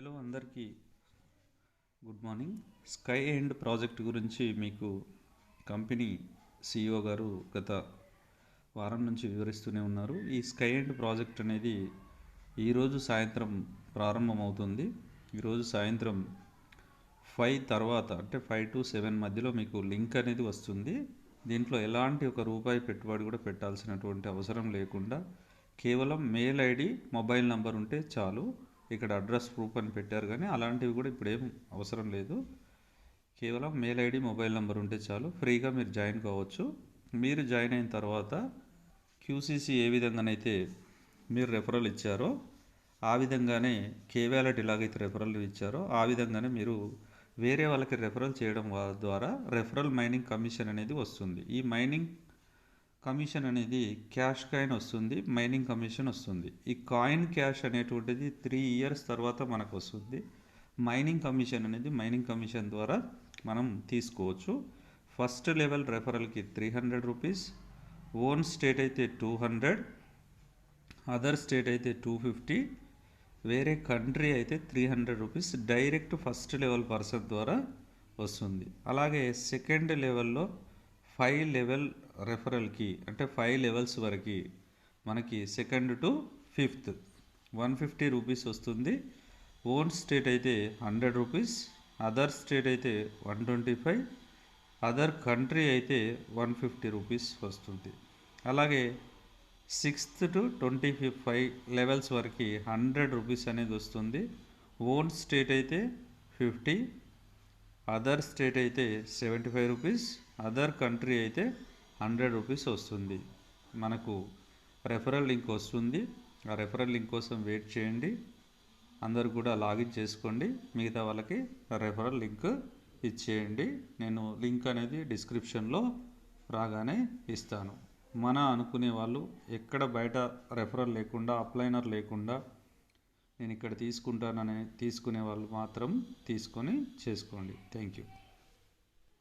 Hello అందరికీ good morning. Sky end project గురించి మీకు కంపెనీ సిఇఓ గారు గత వారం నుంచి వివరిస్తూనే ఉన్నారు. ఈ స్కై ఎండ్ ప్రాజెక్ట్ అనేది ఈరోజు సాయంత్రం ప్రారంభమవుతుంది. ఈరోజు సాయంత్రం ఫైవ్ తర్వాత అంటే ఫైవ్ టు సెవెన్ మధ్యలో మీకు లింక్ అనేది వస్తుంది. దీంట్లో ఎలాంటి ఒక రూపాయి పెట్టుబడి కూడా పెట్టాల్సినటువంటి అవసరం లేకుండా కేవలం మెయిల్ ఐడి మొబైల్ నంబర్ ఉంటే చాలు. ఇక్కడ అడ్రస్ ప్రూఫ్ అని పెట్టారు కానీ అలాంటివి కూడా ఇప్పుడు ఏం అవసరం లేదు. కేవలం మెయిల్ ఐడి మొబైల్ నెంబర్ ఉంటే చాలు. ఫ్రీగా మీరు జాయిన్ కావచ్చు. మీరు జాయిన్ అయిన తర్వాత క్యూసీసీ ఏ విధంగానైతే మీరు రెఫరల్ ఇచ్చారో ఆ విధంగానే కేవాలెట్ ఎలాగైతే రెఫరల్ ఇచ్చారో ఆ విధంగానే మీరు వేరే వాళ్ళకి రెఫరల్ చేయడం ద్వారా రెఫరల్ మైనింగ్ కమిషన్ అనేది వస్తుంది. ఈ మైనింగ్ కమిషన్ అనేది క్యాష్ కాయిన్ వస్తుంది మైనింగ్ కమిషన్ వస్తుంది. ఈ కాయిన్ క్యాష్ అనేటువంటిది త్రీ ఇయర్స్ తర్వాత మనకు వస్తుంది. మైనింగ్ కమిషన్ అనేది మైనింగ్ కమిషన్ ద్వారా మనం తీసుకోవచ్చు. First level రెఫరల్కి three hundred rupees own state అయితే టూ హండ్రెడ్ అదర్ స్టేట్ అయితే టూ ఫిఫ్టీ వేరే కంట్రీ అయితే three hundred rupees direct first level person ద్వారా వస్తుంది. అలాగే సెకండ్ లెవెల్లో ఫైవ్ లెవెల్ రెఫరల్కి అంటే ఫైవ్ లెవెల్స్ వరకు మనకి second to fifth one fifty rupees వస్తుంది. ఓన్ స్టేట్ అయితే హండ్రెడ్ రూపీస్ అదర్ స్టేట్ అయితే one twenty five other country అయితే వన్ ఫిఫ్టీ రూపీస్ వస్తుంది. అలాగే sixth to twenty five levels వరకు హండ్రెడ్ రూపీస్ అనేది వస్తుంది. ఓన్ స్టేట్ అయితే ఫిఫ్టీ అదర్ స్టేట్ అయితే seventy five rupees other country అయితే హండ్రెడ్ రూపీస్ వస్తుంది. మనకు రెఫరల్ లింక్ వస్తుంది. ఆ రెఫరల్ లింక్ కోసం వెయిట్ చేయండి. అందరు కూడా లాగిన్ చేసుకోండి. మిగతా వాళ్ళకి రెఫరల్ లింక్ ఇచ్చేయండి. నేను లింక్ అనేది డిస్క్రిప్షన్లో రాగానే ఇస్తాను. మన అనుకునే వాళ్ళు ఎక్కడ బయట రెఫరల్ లేకుండా అప్లైనర్ లేకుండా నేను ఇక్కడ తీసుకుంటానని తీసుకునే వాళ్ళు మాత్రం తీసుకొని చేసుకోండి. Thank you.